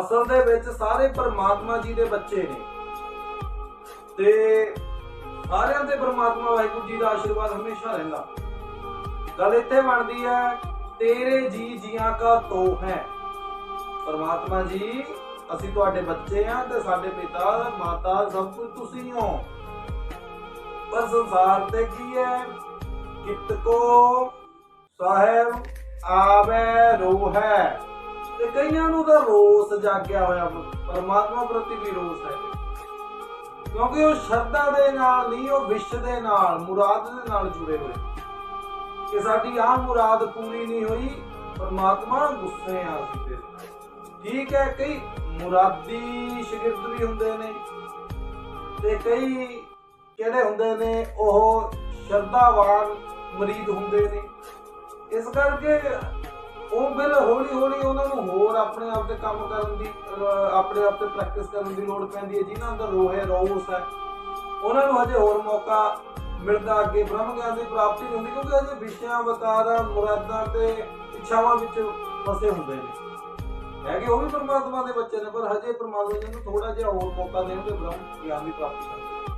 ਅਸਲ ਦੇ ਵਿੱਚ ਸਾਰੇ ਪਰਮਾਤਮਾ ਜੀ ਦੇ ਬੱਚੇ ਨੇ। ਤੇ ਸਾਰਿਆਂ ਤੇ ਪਰਮਾਤਮਾ ਵਾਹਿਗੁਰੂ ਜੀ ਦਾ ਆਸ਼ੀਰਵਾਦ ਹਮੇਸ਼ਾ ਰਹਿੰਦਾ। ਗੱਲ ਇੱਥੇ ਬਣਦੀ ਹੈ, ਤੇਰੇ ਜੀ ਜੀਆਂ ਕਾ ਤੋ ਹੈ। ਪਰਮਾਤਮਾ ਜੀ, ਅਸੀਂ ਤੁਹਾਡੇ ਬੱਚੇ ਆ ਤੇ ਸਾਡੇ ਪਿਤਾ, ਮਾਤਾ ਸਭ ਕੁਝ ਤੁਸੀਂ ਹੋ। ਪਰ ਸੰਸਾਰ ਤੇ ਕੀ ਹੈ? ਕਿਤ ਕੋ ਸਾਹਿਬ ਆਵੇ ਰੋਹੈ ਤੇ ਕਈਆਂ ਨੂੰ ਤਾਂ ਰੋਸ ਜਾਗਿਆ ਹੋਇਆ, ਪਰਮਾਤਮਾ ਪ੍ਰਤੀ ਵੀ ਰੋਸ ਹੈ। ਕਿਉਂਕਿ ਉਹ ਸ਼ਰਧਾ ਦੇ ਨਾਲ ਨਹੀਂ, ਉਹ ਵਿਸ਼ ਦੇ ਨਾਲ, ਮੁਰਾਦ ਦੇ ਨਾਲ ਜੁੜੇ ਹੋਏ। ਕਿ ਸਾਡੀ ਆਹ ਮੁਰਾਦ ਪੂਰੀ ਨਹੀਂ ਹੋਈ, ਪਰਮਾਤਮਾ ਗੁੱਸੇ ਆ ਅਸੀਂ ਤੇਰੇ ਠੀਕ ਹੈ, ਕਈ ਮੁਰਾਦੀ ਸ਼ਾਗਿਰਦ ਵੀ ਹੁੰਦੇ ਨੇ, ਤੇ ਕਈ ਕਿਹੜੇ ਹੁੰਦੇ ਨੇ, ਉਹ ਸ਼ਰਧਾਵਾਨ ਮਰੀਦ ਹੁੰਦੇ ਨੇ। ਇਸ ਕਰਕੇ ਉਹ ਬਿਲ ਹੌਲੀ ਹੌਲੀ ਉਹਨਾਂ ਨੂੰ ਹੋਰ ਆਪਣੇ ਆਪ ਤੇ ਕੰਮ ਕਰਨ ਦੀ, ਅਹ, ਆਪਣੇ ਆਪ ਤੇ ਪ੍ਰੈਕਟਿਸ ਕਰਨ ਦੀ ਲੋੜ ਪੈਂਦੀ ਹੈ, ਜਿਨ੍ਹਾਂ ਅੰਦਰ ਰੋਹ ਹੈ, ਰੋਸ ਹੈ। ਉਹਨਾਂ ਨੂੰ ਹਜੇ ਹੋਰ ਮੌਕਾ ਮਿਲਦਾ ਅੱਗੇ, ਬ੍ਰਹਮ ਗਿਆਨ ਦੀ ਪ੍ਰਾਪਤੀ ਨਹੀਂ ਹੁੰਦੀ, ਕਿਉਂਕਿ ਹਜੇ ਵਿਸ਼ਿਆਂ, ਵਿਕਾਰਾਂ, ਮੁਰਾਦਾਂ ਤੇ ਇੱਛਾਵਾਂ ਵਿੱਚ ਫਸੇ ਹੁੰਦੇ ਨੇ। ਹੈਗੇ ਉਹ ਵੀ ਪਰਮਾਤਮਾ ਦੇ ਬੱਚੇ ਨੇ, ਪਰ ਹਜੇ ਪਰਮਾਤਮਾ ਜੀ ਨੂੰ ਥੋੜਾ ਜਿਹਾ ਹੋਰ ਮੌਕਾ ਦੇਣਗੇ, ਬ੍ਰਹਮ ਗਿਆਨ ਦੀ ਪ੍ਰਾਪਤੀ ਕਰਨ